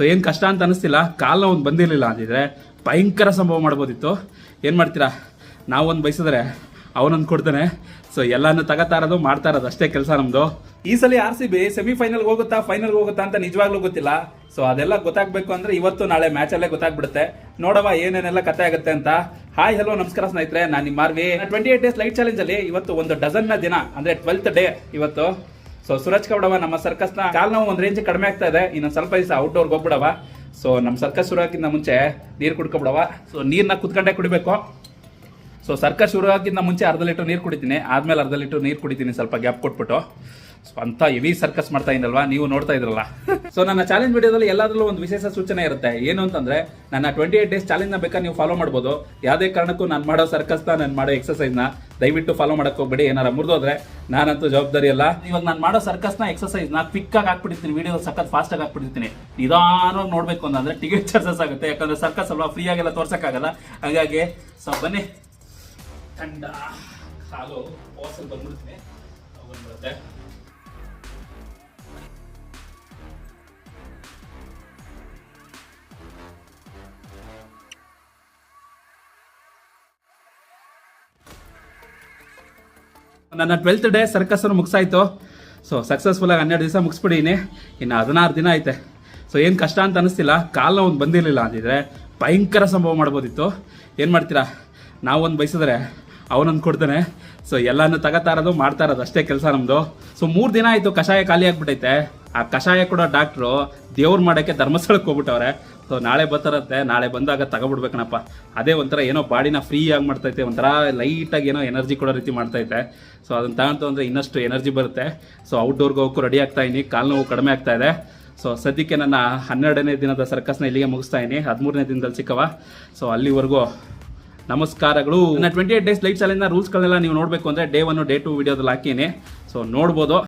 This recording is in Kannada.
ಸೊ ಏನು ಕಷ್ಟ ಅಂತ ಅನಿಸ್ತಿಲ್ಲ. ಕಾಲನ್ನ ಒಂದು ಬಂದಿರಲಿಲ್ಲ ಅಂದಿದ್ರೆ ಭಯಂಕರ ಸಂಭವ ಮಾಡ್ಬೋದಿತ್ತು. ಏನು ಮಾಡ್ತೀರಾ? ನಾವೊಂದು ಬಯಸಿದ್ರೆ ಅವನೊಂದು ಕೊಡ್ತಾನೆ. ಸೊ ಎಲ್ಲಾನು ತಗೋತಾ ಇರೋದು, ಮಾಡ್ತಾ ಇರೋದು ಅಷ್ಟೇ ಕೆಲಸ ನಮ್ಮದು ಈ ಸಲ ಆರ್ ಸಿ ಬಿ ಸೆಮಿಫೈನಲ್ ಹೋಗುತ್ತಾ ಫೈನಲ್ ಹೋಗುತ್ತಾ ಅಂತ ನಿಜವಾಗ್ಲೂ ಗೊತ್ತಿಲ್ಲ. ಸೊ ಅದೆಲ್ಲ ಗೊತ್ತಾಗಬೇಕು ಅಂದ್ರೆ ಇವತ್ತು ನಾಳೆ ಮ್ಯಾಚ್ ಅಲ್ಲೇ ಗೊತ್ತಾಗ್ಬಿಡುತ್ತೆ. ನೋಡವ ಏನೇನೆಲ್ಲ ಕತೆ ಆಗುತ್ತೆ ಅಂತ. ಹಾಯ್ ಹಲೋ ನಮಸ್ಕಾರ ಸ್ನೇಹಿತರೆ. ನಾನು ನಿಮ್ಮ Marvi twenty eight days light challenge ಅಲ್ಲಿ ಇವತ್ತು ಒಂದು ಡಜನ್ನ ದಿನ, ಅಂದ್ರೆ ಟ್ವೆಲ್ತ್ ಡೇ ಇವತ್ತು. ಸೊ ಸುರಜ್ ನಮ್ಮ ಸರ್ಕಸ್ನ ಕಾಲ್ ನಾವು ಒಂದ್ ರೇಂಜ್ ಕಡಿಮೆ ಆಗ್ತಾ ಇದೆ. ಇನ್ನೊಂದ್ ಸ್ವಲ್ಪ ದಿವಸ ಔಟ್ಡೋರ್ಗೆ ಹೋಗ್ಬಿಡವ. ಸೊ ನಮ್ಮ ಸರ್ಕಸ್ ಶುರು ಆಗಿಂತ ಮುಂಚೆ ನೀರು ಕುಡ್ಕೊಬಿಡವ. ಸೊ ನೀರ್ನ ಕುತ್ಕೊಂಡೆ ಕುಡಿಬೇಕು. ಸೊ ಸರ್ಕಸ್ ಶುರು ಆಗಿಂತ ಮುಂಚೆ ಅರ್ಧ ಲೀಟರ್ ನೀರು ಕುಡಿತೀನಿ. ಆದ್ಮೇಲೆ ಅರ್ಧ ಲೀಟರ್ ನೀರು ಕುಡಿತೀನಿ, ಸ್ವಲ್ಪ ಗ್ಯಾಪ್ ಕೊಟ್ಬಿಟ್ಟು. ಸೊ ಅಂತ ಹೆವಿ ಸರ್ಕಸ್ ಮಾಡ್ತಾ ಇದ್ದಲ್ವಾ ನೀವು ನೋಡ್ತಾ ಇದ್ರಲ್ಲ. ಸೊ ನನ್ನ ಚಾಲೆಂಜ್ ವಿಡಿಯೋದಲ್ಲಿ ಎಲ್ಲಾದ್ರಲ್ಲೂ ಒಂದು ವಿಶೇಷ ಸೂಚನೆ ಇರುತ್ತೆ. ಏನು ಅಂತಂದ್ರೆ, ನನ್ನ ಟ್ವೆಂಟಿ ಏಟ್ ಡೇಸ್ ಚಾಲೆಂಜ್ನ ಬೇಕಾದ್ರೆ ನೀವು ಫಾಲೋ ಮಾಡ್ಬೋದು. ಯಾವುದೇ ಕಾರಣಕ್ಕೂ ನಾನು ಮಾಡೋ ಸರ್ಕಸ್ನ ನಾನು ಮಾಡೋ ಎಕ್ಸಸೈಸ್ನ ದಯವಿಟ್ಟು ಫಾಲೋ ಮಾಡಕ್ ಹೋಗ್ಬೇಡಿ, ಏನಾರ ಮುರಿದೋದ್ರೆ ನಾನಂತೂ ಜವಾಬ್ದಾರಿ ಅಲ್ಲ. ಇವಾಗ ನಾನು ಮಾಡೋ ಸರ್ಕಸ್ನ ಎಕ್ಸಸೈಸ್ನ ಆಗಿ ಹಾಕ್ಬಿಡ್ತೀನಿ ವಿಡಿಯೋ ಸಖತ್ ಫಾಸ್ಟ್ ಆಗಿ ಹಾಕ್ಬಿಡ್ತೀನಿ ನಿಧಾನವಾಗಿ ನೋಡಬೇಕು ಅಂತಂದ್ರೆ ಟಿಕೆಟ್ ಚಾರ್ಜಸ್ ಆಗುತ್ತೆ. ಯಾಕಂದ್ರೆ ಸರ್ಕಸ್ ಅಲ್ವಾ ಫ್ರೀ ಆಗೆಲ್ಲ ತೋರ್ಸಕ್ಕಾಗಲ್ಲ. ಹಾಗಾಗಿ ಸೊ ಬನ್ನಿ. ಪೋಸಲ್ ಬಂದ್ಬಿಡ್ತೀನಿ. ನನ್ನ ಟ್ವೆಲ್ತ್ ಡೇ ಸರ್ಕಸ್ ಮುಗಿಸಾಯ್ತು. ಸೊ ಸಕ್ಸಸ್ಫುಲ್ಲಾಗಿ ಹನ್ನೆರಡು ದಿವಸ ಮುಗಿಸ್ಬಿಡೀನಿ ಇನ್ನು. ಹದಿನಾರು ದಿನ ಐತೆ. ಸೊ ಏನು ಕಷ್ಟ ಅಂತ ಅನಿಸ್ತಿಲ್ಲ. ಕಾಲ ಒಂದು ಬಂದಿರಲಿಲ್ಲ ಅಂದಿದ್ರೆ ಭಯಂಕರ ಸಂಭವ ಮಾಡ್ಬೋದಿತ್ತು. ಏನು ಮಾಡ್ತೀರಾ? ನಾವೊಂದು ಬಯಸಿದ್ರೆ ಅವನೊಂದು ಕೊಡ್ತಾನೆ. ಸೊ ಎಲ್ಲನೂ ತಗೋತಾ ಇರೋದು, ಮಾಡ್ತಾ ಇರೋದು ಅಷ್ಟೇ ಕೆಲಸ ನಮ್ಮದು ಸೊ ಮೂರು ದಿನ ಆಯಿತು ಕಷಾಯ ಖಾಲಿ ಆಗ್ಬಿಟ್ಟೈತೆ. ಆ ಕಷಾಯ ಕೂಡ ಡಾಕ್ಟ್ರು ದೇವ್ರು ಮಾಡೋಕ್ಕೆ ಧರ್ಮಸ್ಥಳಕ್ಕೆ ಹೋಗ್ಬಿಟ್ಟವ್ರೆ. ಸೊ ನಾಳೆ ಬರ್ತಾರಂತೆ, ನಾಳೆ ಬಂದಾಗ ತಗೊಬಿಡ್ಬೇಕಣಪ್ಪ. ಅದೇ ಒಂಥರ ಏನೋ ಬಾಡಿನ ಫ್ರೀ ಆಗಿ ಮಾಡ್ತೈತೆ, ಒಂಥರ ಲೈಟಾಗಿ ಏನೋ ಎನರ್ಜಿ ಕೊಡೋ ರೀತಿ ಮಾಡ್ತೈತೆ. ಸೊ ಅದನ್ನು ತಗೊಂತು ಅಂದರೆ ಇನ್ನಷ್ಟು ಎನರ್ಜಿ ಬರುತ್ತೆ. ಸೊ ಔಟ್ಡೋರ್ಗೆ ಹೋಗೋಕ್ಕೂ ರೆಡಿ ಆಗ್ತಾ ಇದೀನಿ, ಕಾಲು ನೋವು ಕಡಿಮೆ ಆಗ್ತಾ ಇದೆ. ಸೊ ಸದ್ಯಕ್ಕೆ ನನ್ನ ಹನ್ನೆರಡನೇ ದಿನದ ಸರ್ಕಸ್ನ ಇಲ್ಲಿಗೆ ಮುಗಿಸ್ತಾ ಇದೀನಿ, ಹದಿಮೂರನೇ ದಿನದಲ್ಲಿ ಸಿಕ್ಕವ. ಸೊ ಅಲ್ಲಿವರೆಗೂ ನಮಸ್ಕಾರಗಳು. ನನ್ನ ಟ್ವೆಂಟಿ ಏಟ್ ಡೇಸ್ ಲೈಟ್ ಚಾಲೆಂಜ್ನ ರೂಲ್ಸ್ಗಳನ್ನೆಲ್ಲ ನೀವು ನೋಡಬೇಕು ಅಂದರೆ ಡೇ ಒನ್ ಡೇ ಟು ವಿಡಿಯೋದಲ್ಲಿ ಹಾಕಿನಿ. ಸೊ ನೋಡ್ಬೋದು.